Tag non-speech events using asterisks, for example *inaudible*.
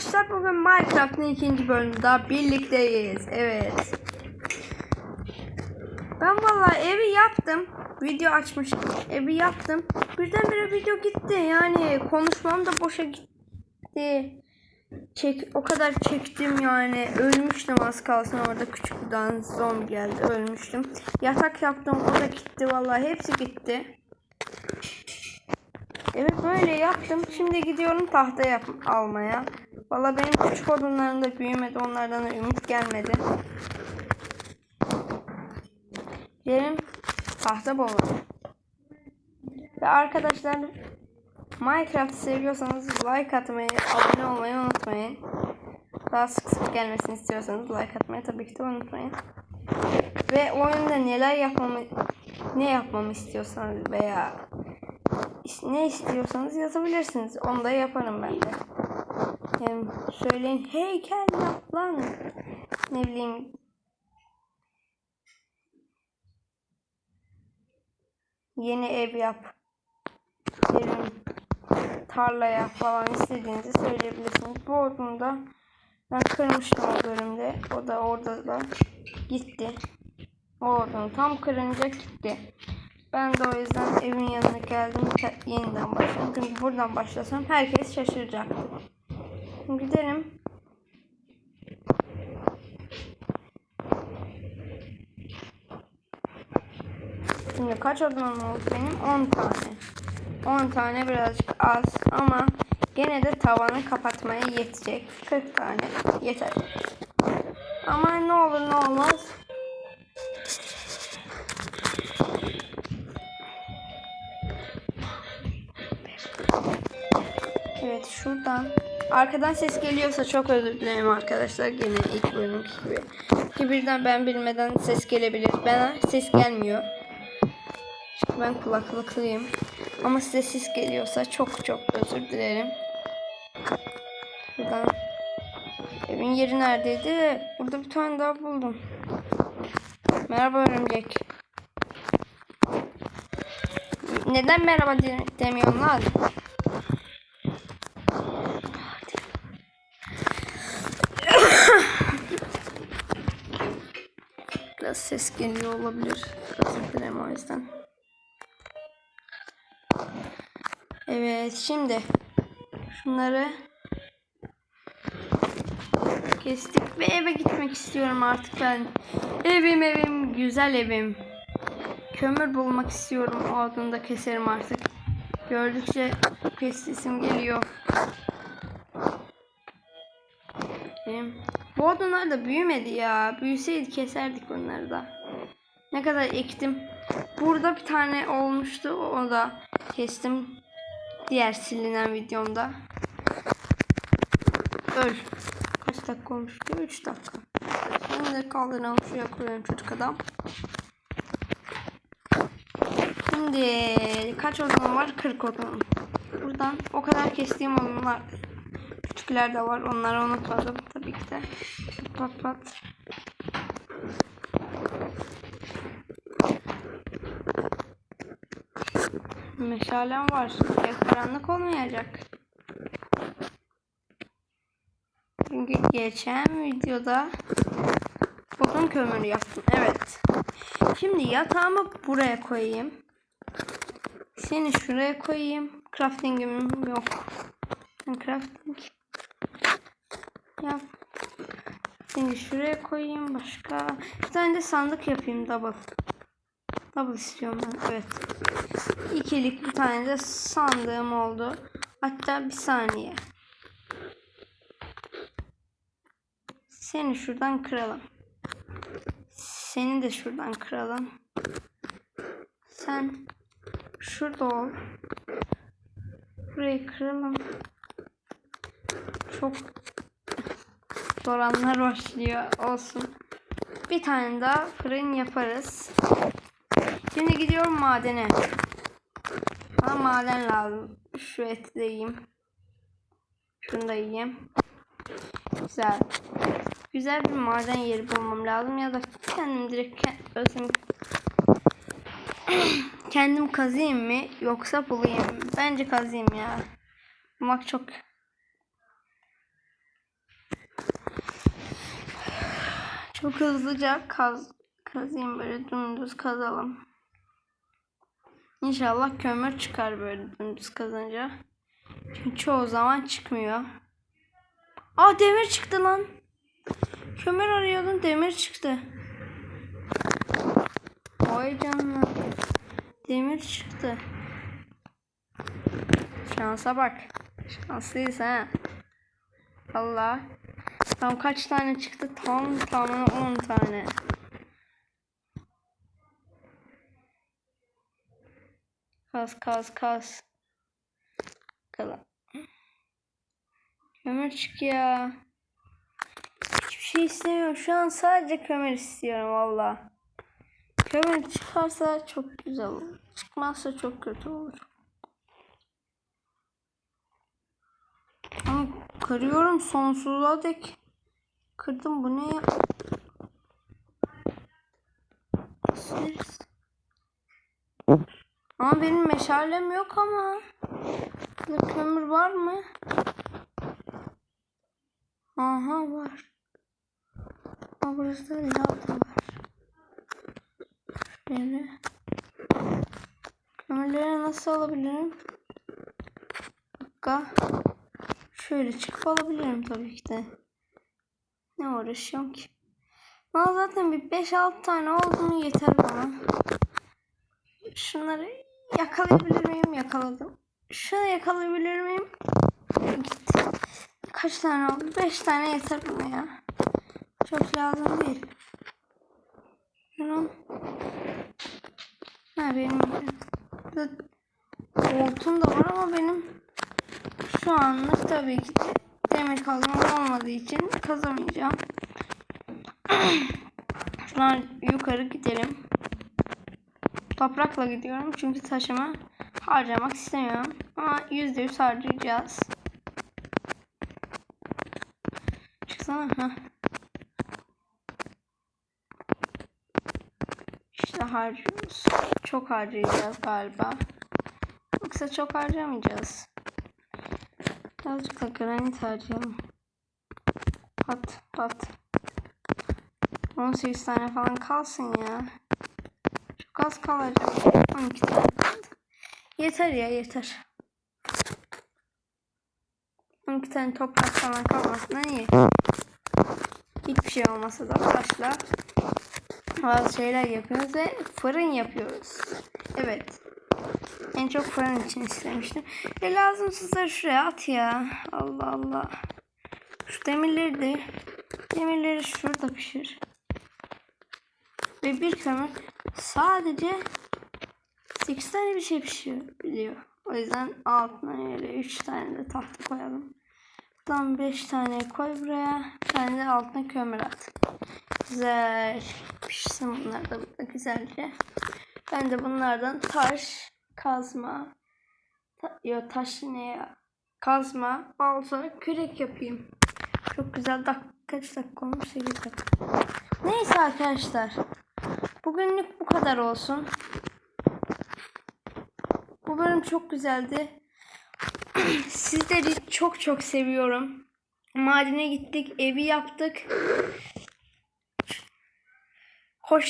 arkadaşlar bugün Minecraft'ın ikinci bölümünde birlikteyiz. Evet. Ben vallahi evi yaptım. Video açmıştım. Evi yaptım. Birdenbire video gitti. Yani konuşmam da boşa gitti. Çek, o kadar çektim yani. Ölmüştüm az kalsın orada küçük bir tane zombi geldi. Ölmüştüm. Yatak yaptım. O da gitti vallahi. Hepsi gitti. Evet böyle yaptım. Şimdi gidiyorum tahta yap almaya. Valla benim küçük odunlarım da büyümedi. Onlardan da ümit gelmedi. Gidelim tahta bulalım. Ve arkadaşlar Minecraft seviyorsanız like atmayı, abone olmayı unutmayın. Daha sık sık gelmesini istiyorsanız like atmayı tabii ki de unutmayın. Ve oyunda neler yapmamı ne yapmamı istiyorsanız veya ne istiyorsanız yazabilirsiniz. Onu da yaparım ben de. Yani söyleyin heykel yap lan. Ne bileyim yeni ev yap. Yerin tarla yap falan istediğinizi söyleyebilirsiniz. Bu odunu ben kırmıştım o bölümde. O da orada da gitti. O odunu tam kırınca gitti. Ben de o yüzden evin yanına geldim. Yeniden başladım. Çünkü buradan başlasam herkes şaşıracaktı. Gidelim. Şimdi kaç odam oldu benim? 10 tane. 10 tane birazcık az ama gene de tavanı kapatmaya yetecek. 40 tane yeter. Ama ne olur ne olmaz Evet şuradan. Arkadan ses geliyorsa çok özür dilerim arkadaşlar. Gene ilk bölüm gibi. Ki birden ben bilmeden ses gelebilir. Bana ses gelmiyor. Çünkü ben kulaklıklıyım. Ama size ses geliyorsa çok çok özür dilerim. Buradan. Evin yeri neredeydi? Burada bir tane daha buldum. Merhaba örümcek. Neden merhaba de- demiyorsun lan? Biraz ses geliyor olabilir. Özür dilerim o yüzden. Evet şimdi şunları kestik ve eve gitmek istiyorum artık ben. Evim evim güzel evim. Kömür bulmak istiyorum. O adını da keserim artık. Gördükçe kesisim geliyor. Bu odunlar da büyümedi ya. Büyüseydi keserdik onları da. Ne kadar ektim. Burada bir tane olmuştu. O da kestim. Diğer silinen videomda. Öl. Kaç dakika olmuş ki? 3 dakika. Şimdi kaldıralım şuraya koyalım çocuk adam. Şimdi kaç odun var? 40 odun. Buradan o kadar kestiğim odunlar küçükler de var. Onları unutmadım tabii ki de. Pat pat. Meşalem var. Ya karanlık olmayacak. Çünkü geçen videoda odun kömürü yaptım. Evet. Şimdi yatağımı buraya koyayım. Seni şuraya koyayım. Crafting'im yok. Crafting yap. Seni şuraya koyayım. Başka bir tane de sandık yapayım double. Double istiyorum ben. Evet. İkilik bir tane de sandığım oldu. Hatta bir saniye. Seni şuradan kıralım. Seni de şuradan kıralım. Sen şurada ol. Burayı kıralım. Çok doranlar başlıyor. Olsun. Bir tane daha fırın yaparız. Şimdi gidiyorum madene. Bana maden lazım. Şu eti de yiyeyim. Şunu da yiyeyim. Güzel. Güzel bir maden yeri bulmam lazım ya da kendim direkt özüm *clears throat* kendim kazıyım mı yoksa bulayım? Bence kazıyım ya. Bulmak çok Çok hızlıca kaz kazayım böyle dümdüz kazalım. İnşallah kömür çıkar böyle dümdüz kazınca. Çünkü çoğu zaman çıkmıyor. Aa demir çıktı lan. Kömür arıyordum demir çıktı. Vay canına. Demir çıktı. Şansa bak. Şanslıyız ha. Allah. Tam kaç tane çıktı? Tam tamına 10 tane. Kaz kaz kaz. Bakalım. Kömür çık ya. Hiçbir şey istemiyorum. Şu an sadece kömür istiyorum valla. Kömür çıkarsa çok güzel olur. Çıkmazsa çok kötü olur. Ama kırıyorum sonsuza dek. Kırdım bu ne? Sileriz. Ama benim meşalem yok ama. Burada kömür var mı? Aha var. Ama burası da lav da var. Şöyle. Kömürleri nasıl alabilirim? Bir dakika. Şöyle çıkıp alabilirim tabii ki de. Ne uğraşıyorum ki? Bana zaten bir 5-6 tane oldu yeter bana. Şunları yakalayabilir miyim? Yakaladım. Şunu yakalayabilir miyim? Gitti. Kaç tane oldu? 5 tane yeter bana ya. Çok lazım değil. Şunu. Ha benim oltum da var ama benim şu anlık tabii ki demir kazmam olmadığı için kazamayacağım. *clears throat* Şuradan yukarı gidelim. Toprakla gidiyorum çünkü taşımı harcamak istemiyorum. Ama yüzde yüz harcayacağız. Çıksana. Heh. İşte harcıyoruz. Çok harcayacağız galiba. Yoksa çok harcamayacağız. Birazcık da granit harcayalım. Pat pat. 18 tane falan kalsın ya. Çok az kalacak. 12 tane kaldı. Yeter ya yeter. 12 tane toprak falan kalmasından iyi. Hiçbir şey olmasa da taşla bazı şeyler yapıyoruz ve fırın yapıyoruz. Evet. En çok fırın için istemiştim. Ve lazımsızları şuraya at ya. Allah Allah. Şu demirleri de demirleri şurada pişir. Ve bir kömür sadece 8 tane bir şey pişirebiliyor. O yüzden altına öyle 3 tane de tahta koyalım. Buradan 5 tane koy buraya. Bir tane de altına kömür at. Güzel. Pişsin bunlar da güzelce. Ben de bunlardan taş, kazma, ta, yo taş ne ya? Kazma, balta, kürek yapayım. Çok güzel. Dak kaç dakika olmuş? 8 dakika. Neyse arkadaşlar. Bugünlük bu kadar olsun. Bu bölüm çok güzeldi. *clears throat* Sizleri çok çok seviyorum. Madene gittik, evi yaptık. Hoşça